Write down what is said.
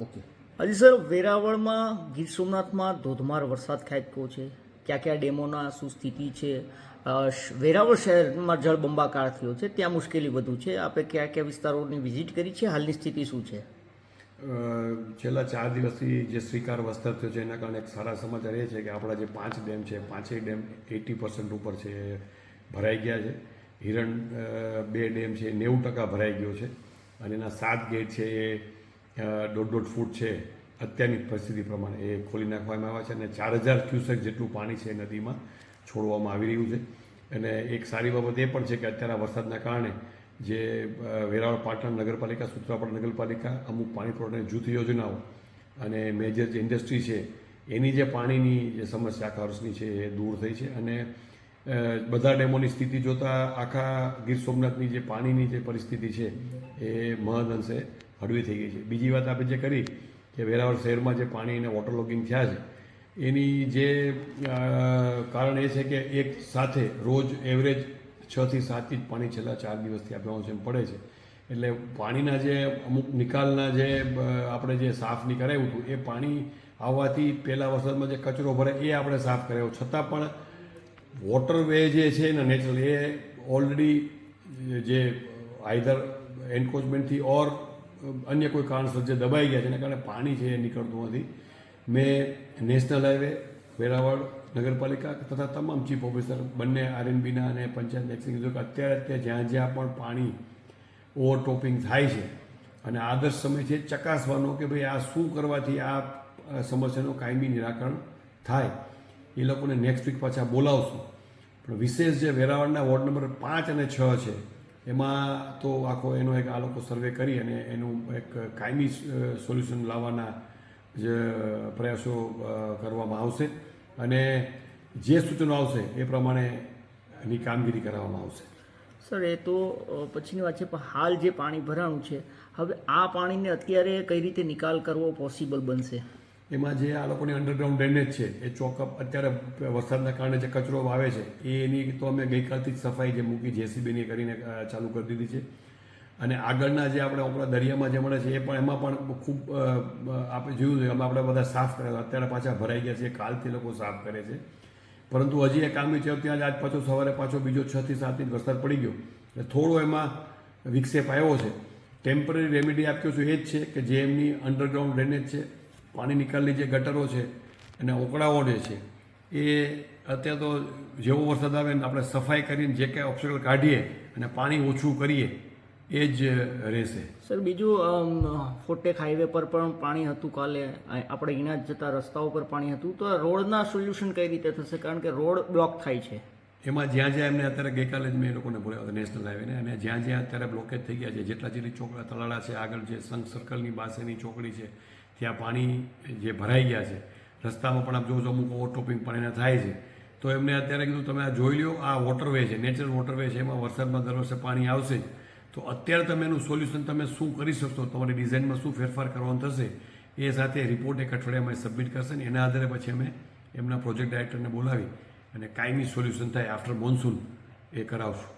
Okay હજી sir વેરાવળમાં Gir સોમનાથમાં ધોધમાર વરસાદ ખાબક્યો છે. કયા કયા ડેમોના શું સ્થિતિ છે? વેરાવળ શહેરમાં જળબંબાકાર થયો છે. ત્યાં મુશ્કેલી વધુ છે. આપણે કયા કયા વિસ્તારોની વિઝિટ કરી છે? હાલની સ્થિતિ શું છે? છેલ્લા ચાર દિવસથી જે સ્વીકાર વસ્તર થયો છે એના કારણે એક સારા સમાચાર એ છે કે આપણા જે પાંચ ડેમ છે પાંચેય ડેમ એટી પર્સન્ટ ઉપર છે એ ભરાઈ ગયા છે. હિરણ બે ડેમ છે નેવું ટકા ભરાઈ ગયો છે. અને એના સાત ગેટ છે એ દોઢ દોઢ ફૂટ છે. અત્યારની પરિસ્થિતિ પ્રમાણે એ ખોલી નાખવામાં આવ્યા છે અને ચાર હજાર ક્યુસેક જેટલું પાણી છે નદીમાં છોડવામાં આવી રહ્યું છે. અને એક સારી બાબત એ પણ છે કે અત્યારે વરસાદના કારણે જે વેરાવળ પાટણ નગરપાલિકા સૂત્રાપાડ નગરપાલિકા અમુક પાણી પુરવઠાની જૂથ યોજનાઓ અને મેજર જે ઇન્ડસ્ટ્રી છે, એની જે પાણીની જે સમસ્યા આખા વર્ષની છે એ દૂર થઈ છે. અને બધા ડેમોની સ્થિતિ જોતાં આખા ગીર સોમનાથની જે પાણીની જે પરિસ્થિતિ છે એ મહદઅંશે હળવી થઈ ગઈ છે. બીજી વાત આપણે જે કરી કે વેરાવળ શહેરમાં જે પાણી અને વોટર લોગિંગ થયા છે, એની જે કારણ એ છે કે એક સાથે રોજ એવરેજ છથી સાતથી સાત ઇંચ પાણી છેલ્લા ચાર દિવસથી આપણે બેઉન્સેમ પડે છે. એટલે પાણીના જે અમુક નિકાલના જે આપણે જે સાફ કરાવ્યું હતું, એ પાણી આવવાથી પહેલા વરસાદમાં જે કચરો ભરે એ આપણે સાફ કરાયો. છતાં પણ વોટરવે જે છે ને નેચરલ એ ઓલરેડી જે આઈધર એન્કોચમેન્ટથી ઓર અન્ય કોઈ કારણસર જે દબાઈ ગયા છે એના કારણે પાણી છે એ નીકળતું નથી. મેં નેશનલ હાઈવે, વેરાવળ નગરપાલિકા તથા તમામ ચીફ ઓફિસર બંને આરએનબીના અને પંચાયત એક્સને કીધું કે અત્યારે અત્યારે જ્યાં જ્યાં પણ પાણી ઓવરટોપિંગ થાય છે અને આદર્શ સમય છે ચકાસવાનો કે ભાઈ આ શું કરવાથી આ સમસ્યાનું કાયમી નિરાકરણ થાય. એ લોકોને નેક્સ્ટ વીક પાછા બોલાવશું. પણ વિશેષ જે વેરાવળના વોર્ડ નંબર પાંચ અને છ છે એમાં તો આખો એનો એક આ લોકો સર્વે કરી અને એનું એક કાયમી સોલ્યુશન લાવવાના જે પ્રયાસો કરવામાં આવશે. અને જે સૂચનો આવશે એ પ્રમાણે એની કામગીરી કરવામાં આવશે. સર, એ તો પછીની વાત છે, પણ હાલ જે પાણી ભરાણું છે, હવે આ પાણીને અત્યારે કઈ રીતે નિકાલ કરવો પોસિબલ બનશે? એમાં જે આ લોકોની અંડરગ્રાઉન્ડ ડ્રેનેજ છે, એ ચોકઅપ અત્યારે વરસાદના કારણે જે કચરો વાવે છે એ એની તો અમે ગઈકાલથી જ સફાઈ જે મૂકી જેસીબીની કરીને ચાલુ કરી દીધી છે. અને આગળના જે આપણે આપણા દરિયામાં જે મળે છે, એ પણ એમાં પણ ખૂબ આપણે જોયું છે એમાં આપણે બધા સાફ કર્યા અત્યારે પાછા ભરાઈ ગયા છે, કાલથી લોકો સાફ કરે છે. પરંતુ હજી એ કામની છે ત્યાં જ આજ પાછો સવારે પાછો બીજો છ થી સાત ઇંચ વરસાદ પડી ગયો. એટલે થોડો એમાં વિક્ષેપ આવ્યો છે. ટેમ્પરરી રેમેડી આપ્યો છું એ જ છે કે જે એમની અંડરગ્રાઉન્ડ ડ્રેનેજ છે પાણી નિકાલની જે ગટરો છે અને ઓકળાઓ જે છે. એ અત્યારે તો જેવો વરસાદ આવે ને આપણે સફાઈ કરીને જે કાંઈ ઓબ્સ્ટેકલ કાઢીએ અને પાણી ઓછું કરીએ એ જ રહેશે. સર બીજું ફોટેક હાઈવે પર પણ પાણી હતું કાલે. આપણે અહીંના જ જતા રસ્તાઓ પર પાણી હતું. તો રોડના સોલ્યુશન કઈ રીતે થશે? કારણ કે રોડ બ્લોક થાય છે. એમાં જ્યાં જ્યાં એમને અત્યારે ગઈકાલે જ મેં એ લોકોને બોલાવ્યા હતા નેશનલ હાઈવેને. અને જ્યાં જ્યાં અત્યારે બ્લોકેજ થઈ ગયા છે જેટલા જેટલી ચોકડા તળાળા છે આગળ જે સંઘ સર્કલની પાસેની ચોકડી છે ત્યાં પાણી જે ભરાઈ ગયા છે, રસ્તામાં પણ આપ જોવો છો અમુક ઓવરટોપિંગ પણ એને થાય છે. તો એમને અત્યારે કીધું, તમે આ જોઈ લો આ વોટરવે છે નેચરલ વોટરવે છે, એમાં વરસાદમાં દર વર્ષે પાણી આવશે તો અત્યારે તમે એનું સોલ્યુશન તમે શું કરી શકશો? તમારી ડિઝાઇનમાં શું ફેરફાર કરવાનું થશે? એ સાથે રિપોર્ટ એક અઠવાડિયામાં સબમિટ કરશે ને એના આધારે પછી અમે એમના પ્રોજેક્ટ ડાયરેક્ટરને બોલાવી અને કાયમી સોલ્યુશન થાય આફ્ટર મોન્સૂન એ કરાવશું.